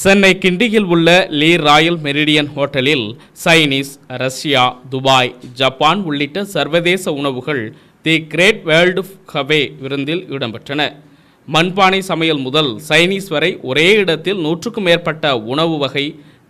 சென்னை கிண்டியில் உள்ள Le Royal Meridien ஹோட்டலில் சைனீஸ் ரஷ்யா துபாய் ஜப்பான் உள்ளிட்ட சர்வதேச உணவுகள் தி கிரேட் வேர்ல்டு ஹவே விருந்தில் இடம்பெற்றன. மண்பானை சமையல் முதல் சைனீஸ் வரை ஒரே இடத்தில் நூற்றுக்கும் மேற்பட்ட உணவு வகை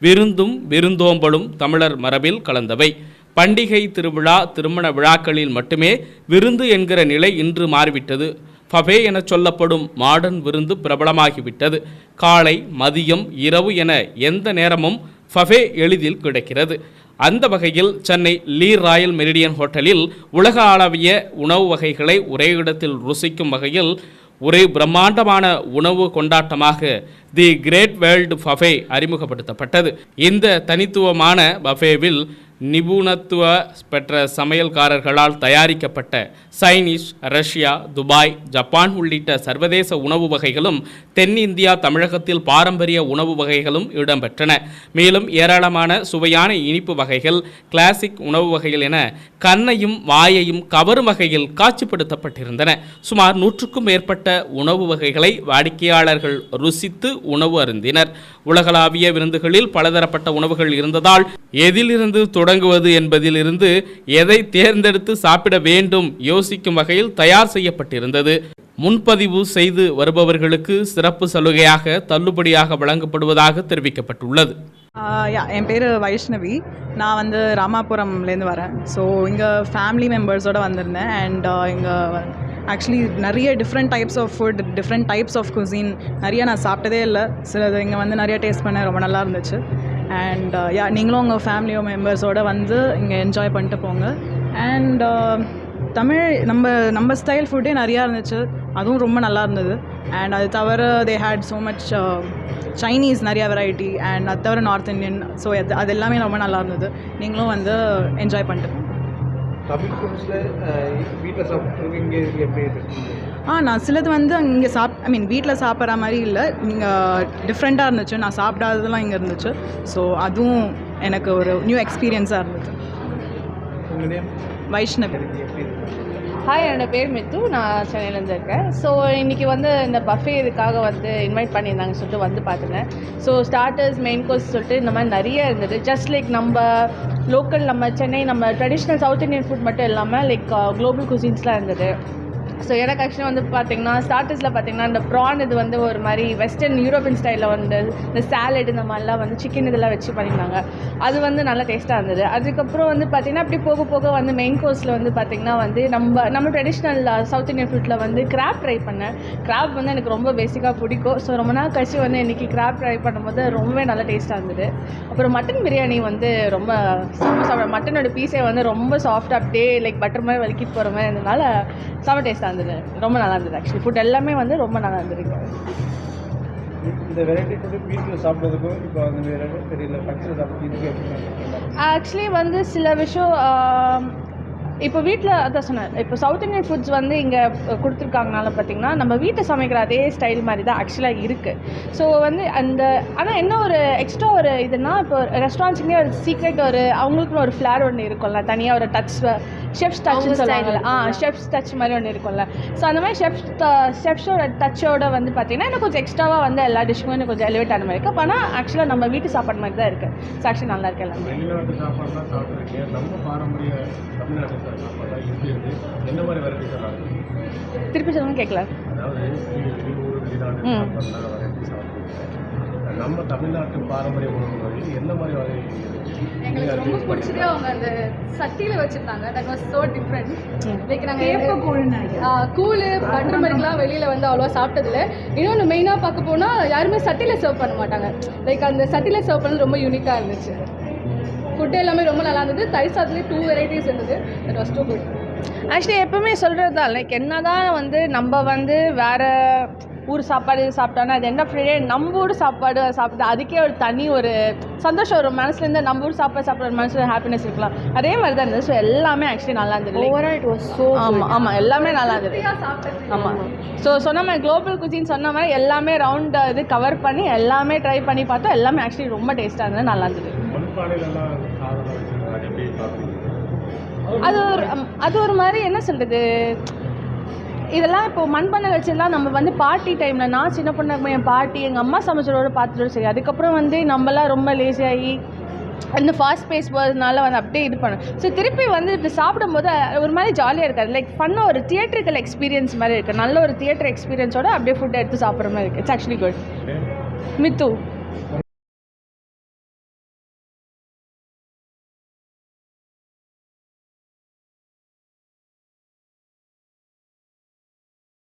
விருந்தும் விருந்தோம்பலும் தமிழர் மரபில் கலந்தவை. பண்டிகை திருவிழா திருமண விழாக்களில் மட்டுமே விருந்து என்கிற நிலை இன்று மாறிவிட்டது. ஃபபே என சொல்லப்படும் மாடர்ன் விருந்து பிரபலமாகிவிட்டது. காலை மதியம் இரவு என எந்த நேரமும் ஃபபே எளிதில் கிடைக்கிறது. அந்த வகையில் சென்னை லீ ராயல் மெரிடியன் ஹோட்டலில் உலக அளவிய உணவு வகைகளை ஒரே இடத்தில் ருசிக்கும் வகையில் ஒரே பிரம்மாண்டமான உணவு கொண்டாட்டமாக தி கிரேட் வேர்ல்டு ஃபஃபே அறிமுகப்படுத்தப்பட்டது. இந்த தனித்துவமான பஃபேவில் நிபுணத்துவ பெற்ற சமையல்காரர்களால் தயாரிக்கப்பட்ட சைனீஸ் ரஷ்யா துபாய் ஜப்பான் உள்ளிட்ட சர்வதேச உணவு வகைகளும் தென்னிந்தியா தமிழகத்தில் பாரம்பரிய உணவு வகைகளும் இடம்பெற்றன. மேலும் ஏராளமான சுவையான இனிப்பு வகைகள் கிளாசிக் உணவு வகைகள் என கண்ணையும் வாயையும் கவரும் வகையில் காட்சிப்படுத்தப்பட்டிருந்தன. சுமார் நூற்றுக்கும் மேற்பட்ட உணவு வகைகளை வாடிக்கையாளர்கள் ருசித்து உணவு அருந்தினர். உலகளாவிய விருந்துகளில் பலதரப்பட்ட உணவுகள் இருந்ததால் எதிலிருந்து தொடர் தொடங்குவது என்பதிலிருந்து எதை தேர்ந்தெடுத்து சாப்பிட வேண்டும் யோசிக்கும் வகையில் தயார் செய்யப்பட்டிருந்தது. முன்பதிவு செய்து வருபவர்களுக்கு சிறப்பு சலுகையாக தள்ளுபடியாக வழங்கப்படுவதாக தெரிவிக்கப்பட்டுள்ளது. என் பேர் வைஷ்ணவி. நான் வந்து ராமாபுரம்லேருந்து வரேன். ஸோ இங்கே ஃபேமிலி மெம்பர்ஸோடு வந்திருந்தேன். அண்ட் இங்கே ஆக்சுவலி நிறைய different types of food different types of cuisine நிறைய நான் சாப்பிட்டதே இல்லை. சிலது இங்கே வந்து நிறைய டேஸ்ட் பண்ண ரொம்ப நல்லா இருந்துச்சு. அண்ட் யா uh, நீங்களும் உங்கள் ஃபேமிலியோ மெம்பர்ஸோடு வந்து இங்கே என்ஜாய் பண்ணிட்டு போங்க. அண்ட் uh, தமிழ் நம்ம நம்ம ஸ்டைல் ஃபுட்டே நிறையா இருந்துச்சு. அதுவும் ரொம்ப நல்லா இருந்தது. அண்ட் அது தவிர they had so much Chinese நிறையா வெரைட்டி அண்ட் அது தவிர நார்த் இந்தியன் ஸோ அது அது எல்லாமே ரொம்ப நல்லா இருந்தது. நீங்களும் வந்து என்ஜாய் பண்ணிட்டு தமிழ் ஃபுட்ஸில் வீட்டில் சாப்பிட்டு இங்கே எப்படி இருக்கு? நான் சிலது வந்து இங்கே சாப் ஐ மீன் வீட்டில் சாப்பிட்ற மாதிரி இல்லை. நீங்கள் டிஃப்ரெண்ட்டாக இருந்துச்சு. நான் சாப்பிடாததெல்லாம் இங்கே இருந்துச்சு. ஸோ அதுவும் எனக்கு ஒரு நியூ எக்ஸ்பீரியன்ஸாக இருந்தது. வைஷ்ணவி. ஹாய் என்னோட பேர் மித்து. நான் சென்னையிலேருந்து இருக்கேன். ஸோ இன்றைக்கி வந்து இந்த பஃபே இதுக்காக வந்து இன்வைட் பண்ணியிருந்தாங்க சொல்லிட்டு வந்து பார்த்துனேன் ஸோ ஸ்டார்டர்ஸ் மெயின் கோர்ஸ் சொல்லிட்டு இந்த மாதிரி நிறைய இருந்தது. ஜஸ்ட் லைக் நம்ம லோக்கல் நம்ம சென்னை நம்ம ட்ரெடிஷ்னல் சவுத் இந்தியன் ஃபுட் மட்டும் இல்லாமல் லைக் குளோபல் குசின்ஸ்லாம் இருந்தது. ஸோ எனக்கு ஆக்சுவலாக வந்து பார்த்தீங்கன்னா ஸ்டார்டர்ஸில் பார்த்தீங்கன்னா இந்த ப்ரான் இது வந்து ஒரு மாதிரி வெஸ்டர்ன் யூரோப்பியன் ஸ்டைலில் வந்து இந்த சாலட் இந்த மாதிரிலாம் வந்து சிக்கன் இதெல்லாம் வச்சு பண்ணியிருந்தாங்க. அது வந்து நல்லா டேஸ்ட்டாக இருந்தது. அதுக்கப்புறம் வந்து பார்த்திங்கன்னா அப்படி போக போக வந்து மெயின் கோர்ஸில் வந்து பார்த்திங்கன்னா வந்து நம்ம நம்ம ட்ரெடிஷ்னல் சவுத் இந்தியன் ஃபுட்டில் வந்து கிராப் ட்ரை பண்ணேன். கிராப் வந்து எனக்கு ரொம்ப பேசிக்காக பிடிக்கும். ஸோ ரொம்ப நாள் கழிச்சு வந்து இன்றைக்கி கிராப் ட்ரை பண்ணும்போது ரொம்பவே நல்லா டேஸ்ட்டாக இருந்தது. அப்புறம் மட்டன் பிரியாணி வந்து ரொம்ப செம்ம சாப்பிட மட்டனோட பீஸே வந்து ரொம்ப சாஃப்டாக அப்படியே லைக் பட்டர் மாதிரி வலிக்கிட்டு போகிற மாதிரி இருந்ததுனால செம்ம டேஸ்ட்டாக இருந்தது. ரொம்ப நல்லா இருந்தது ஆக்சுவலி ஃபுட் எல்லாமே வந்து ரொம்ப நல்லா இருந்திருக்கு இந்த வெரைட்டி ஃபுட்டு வீட்டில் சாப்பிட்றதுக்கும் இப்போ அந்த வேறு தெரியல ஃபங்க்ஷன் சாப்பிட்றது இதுக்கு எப்படி ஆக்சுவலி வந்து சில விஷயம் இப்போ வீட்டில் அதான் சொன்னேன். இப்போ சவுத் இந்தியன் ஃபுட்ஸ் வந்து இங்கே கொடுத்துருக்காங்கனால பார்த்தீங்கன்னா நம்ம வீட்டை சமைக்கிற அதே ஸ்டைல் மாதிரி தான் ஆக்சுவலாக இருக்குது ஸோ வந்து அந்த ஆனால் என்ன ஒரு எக்ஸ்ட்ரா ஒரு இதுனா இப்போ ரெஸ்டாரண்ட்ஸுங்களே ஒரு சீக்ரெட் ஒரு அவங்களுக்குன்னு ஒரு ஃப்ளேர் ஒன்று இருக்கும்ல. தனியாக ஒரு டச் ஷெஃப்ஸ் டச்னு சொல்லுவாங்கல்ல. ஆ ஷெஃப்ஸ் டச் மாதிரி ஒன்று இருக்கும்ல. ஸோ அந்த மாதிரி ஷெஃப்ஸ் ஷெஃப்ஸோட டச்சோட வந்து பார்த்தீங்கன்னா இன்னும் கொஞ்சம் எக்ஸ்ட்ராவாக வந்து எல்லா டிஷ்ஷுமே இன்னும் கொஞ்சம் எலிவேட் ஆன மாதிரி இருக்குது அப்போ ஆனால் ஆக்சுவலாக நம்ம வீட்டு சாப்பாடு மாதிரி தான் இருக்குது ஸோ ஆக்சுவலி நல்லா இருக்கு எல்லாமே. என்ன மாதிரி திருப்பி சொல்லுங்க கேட்கல அதாவது வெளியூர் நம்ம தமிழ்நாட்டு பாரம்பரிய உணவு வகையில் என்ன மாதிரி வகை எங்களுக்கு ரொம்ப பிடிச்சது அவங்க அந்த சட்டியில் வச்சுருந்தாங்க. That was so different. Like நாங்கள் கூழு பட்டர் மில்க்லாம் வெளியில் வந்து அவ்வளோவா சாப்பிட்டதில்ல. இன்னொன்று மெயினாக பார்க்க போனால் யாருமே சட்டியில் சர்வ் பண்ண மாட்டாங்க. லைக் அந்த சட்டியில் சர்வ் பண்ணது ரொம்ப யூனிக்காக இருந்துச்சு. ஃபுட் எல்லாமே ரொம்ப நல்லா இருந்தது. தயிர் சாதத்துலேயே டூ வெரைட்டிஸ் இருந்தது. That was too good actually எப்பவுமே சொல்கிறது தான். லைக் என்ன தான் வந்து நம்ம வந்து வேறு ஊர் சாப்பாடு சாப்பிட்டோன்னா அது என்ன ஃப்ரைடே நம்ம ஊர் சாப்பாடு சாப்பிட்டு அதுக்கே ஒரு தனி ஒரு சந்தோஷம் வரும். மனசுலேருந்து நம்ம ஊர் சாப்பாடு சாப்பிட்ற ஒரு மனசில் ஹாப்பினஸ் இருக்கலாம். அதே மாதிரி தான் இருந்தது. ஸோ எல்லாமே ஆக்சுவலி நல்லா இருந்தது. ஓவரால் இட் வாஸ் ஸோ ஆமாம் ஆமாம் எல்லாமே நல்லா இருந்தது. ஆமாம் ஸோ சொன்ன மாதிரி குளோபல் குசின் சொன்ன மாதிரி எல்லாமே ரவுண்ட் இது கவர் பண்ணி எல்லாமே ட்ரை பண்ணி பார்த்தோம். எல்லாமே ஆக்சுவலி ரொம்ப டேஸ்ட்டாக இருந்தது. நல்லா இருந்தது. அது ஒரு அது ஒரு மாதிரி என்ன சொல்கிறது இதெல்லாம் இப்போ மண்பானை வச்செல்லாம் நம்ம வந்து பார்ட்டி டைமில் நான் சின்ன பொண்ணு என் பாட்டி எங்கள் அம்மா சமைச்சதோட பார்த்துட்டு சரி அதுக்கப்புறம் வந்து நம்மலாம் ரொம்ப லேசியாகி அந்த ஃபாஸ்ட் பேஸ் போகிறதுனால வந்து அப்படியே இது பண்ணும் ஸோ திருப்பி வந்து இப்படி சாப்பிடும்போது ஒரு மாதிரி ஜாலியாக இருக்காது. லைக் ஃபன்னாக ஒரு தியேட்டரிக்கல் எக்ஸ்பீரியன்ஸ் மாதிரி இருக்குது நல்ல ஒரு தியேட்டர் எக்ஸ்பீரியன்ஸோட அப்படியே ஃபுட் எடுத்து சாப்பிட்ற மாதிரி இருக்குது இட்ஸ் ஆக்சுவலி குட் மித்து.